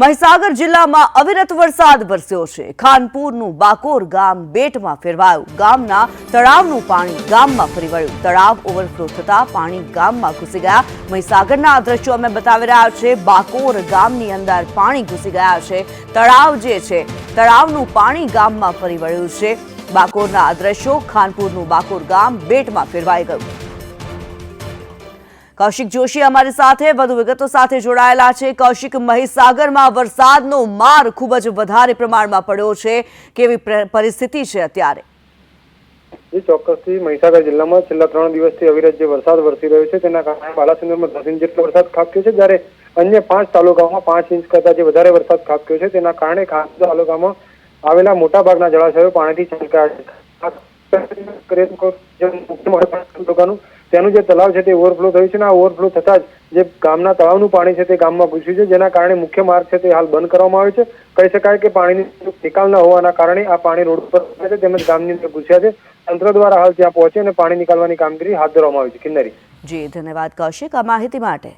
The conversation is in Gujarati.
મહીસાગર જિલ્લામાં અવિરત વરસાદ વરસ્યો છે. ખાનપુરનું બાકોર ગામ બેટમાં ફેરવાયું. ગામના તળાવનું પાણી ગામમાં ફરી વળ્યું. તળાવ ઓવરફ્લો થતા પાણી ગામમાં ઘૂસી ગયા. મહીસાગરના આ દ્રશ્યો અમે બતાવી રહ્યા છે બાકોર ગામની અંદર પાણી ઘૂસી ગયા છે. તળાવ જે છે, તળાવનું પાણી ગામમાં ફરી વળ્યું છે. બાકોરના આ દ્રશ્યો ખાનપુરનું બાકોર ગામ બેટમાં ફેરવાઈ ગયું. કૌશિક જોશી અમારી સાથે, વધુ વિગતો સાથે જોડાયેલા છે. કૌશિક, મહીસાગરમાં વરસાદનો માર ખૂબ જ વધારે પ્રમાણમાં પડ્યો છે. કેવી પરિસ્થિતિ છે અત્યારે? ચોક્કસથી મહીસાગર જિલ્લામાં છેલ્લા ત્રણ દિવસથી અવિરત જે વરસાદ વરસી રહ્યો છે, તેના કારણે બાલાસિંદરમાં દસ ઇંચ જેટલો વરસાદ ખાબક્યો છે. જ્યારે અન્ય પાંચ તાલુકાઓમાં પાંચ ઇંચ કરતા જે વધારે વરસાદ ખાબક્યો છે, તેના કારણે ખાસ તાલુકામાં આવેલા મોટાભાગના જળાશયો પાણીથી છલકાયા છે. તાલુકાનું તેનું જે તળાવ છે તે ઓવરફ્લો થયું છે અને આ ઓવરફ્લો થતાં જ જે ગામના તળાવનું પાણી છે તે ગામમાં ઘૂસ્યું છે, જેના કારણે મુખ્ય માર્ગ છે તે હાલ બંધ કરવામાં આવ્યો છે. કહી શકાય કે પાણીની નિકાલ ન હોવાના કારણે આ પાણી રોડ પર છે તેમજ ગામની અંદર ઘૂસ્યા છે. તંત્ર દ્વારા હાલ ત્યાં પહોંચી અને પાણી નિકાલવાની કામગીરી હાથ ધરવામાં આવી છે. કિન્નરી. જી, ધન્યવાદ કૌશિક. આ માહિતી માટે